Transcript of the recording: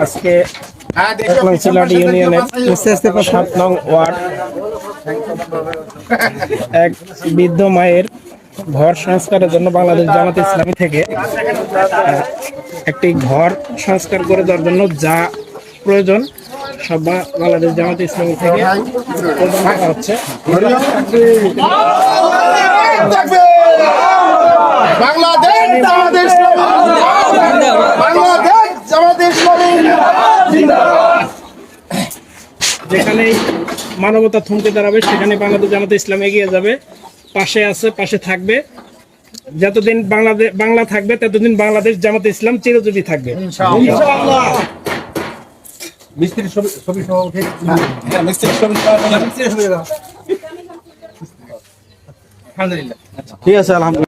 আজকে ইউনিয়নের সাত নং ওয়ার্ড এক বৃদ্ধ মায়ের ঘর সংস্কারের জন্য বাংলাদেশ জামাত ইসলামী থেকে একটি ঘর সংস্কার করে দেওয়ার জন্য যা প্রয়োজন, সব বাংলাদেশ জামাত ইসলামী থেকে হচ্ছে। বাংলাদেশ জামাতে বাংলাদেশ জামাতে ইসলামী মানবতা থমকে দাঁড়াবে সেখানে বাংলাদেশ জামাতে ইসলাম এগিয়ে যাবে। পাশে আছে পাশে থাকবে। যতদিন বাংলাদেশ বাংলা থাকবে ততদিন বাংলাদেশ জামাতে ইসলাম চিরজীবী থাকবে। মিস্ত্রি ছবি ছবি সহ উঠে মিস্ত্রি ছবি মিস্ত্রি ছবি আলহামদুলিল্লাহ। ঠিক আছে আলহামদুলিল্লাহ।